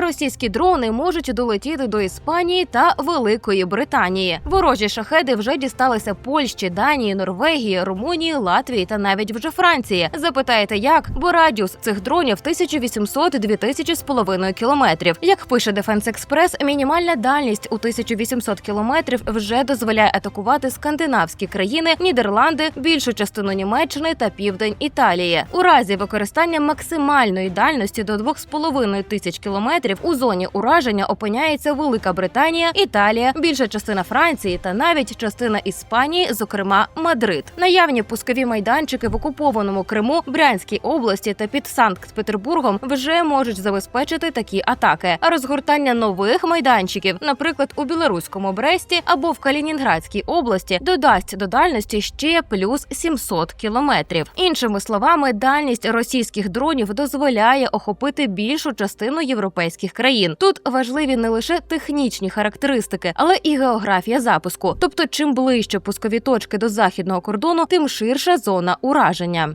Російські дрони можуть долетіти до Іспанії та Великої Британії. Ворожі шахеди вже дісталися Польщі, Данії, Норвегії, Румунії, Латвії та навіть вже Франції. Запитаєте, як? Бо радіус цих дронів 1800-2000 з половиною кілометрів. Як пише Defense Express, мінімальна дальність у 1800 кілометрів вже дозволяє атакувати скандинавські країни, Нідерланди, більшу частину Німеччини та південь Італії. У разі використання максимальної дальності до 2,5 тисяч кілометрів у зоні ураження опиняється Велика Британія, Італія, більша частина Франції та навіть частина Іспанії, зокрема Мадрид. Наявні пускові майданчики в окупованому Криму, Брянській області та під Санкт-Петербургом вже можуть забезпечити такі атаки. А розгортання нових майданчиків, наприклад, у білоруському Бресті або в Калінінградській області, додасть до дальності ще плюс 700 кілометрів. Іншими словами, дальність російських дронів дозволяє охопити більшу частину європейських країн. Тут важливі не лише технічні характеристики, але і географія запуску. Тобто, чим ближче пускові точки до західного кордону, тим ширша зона ураження.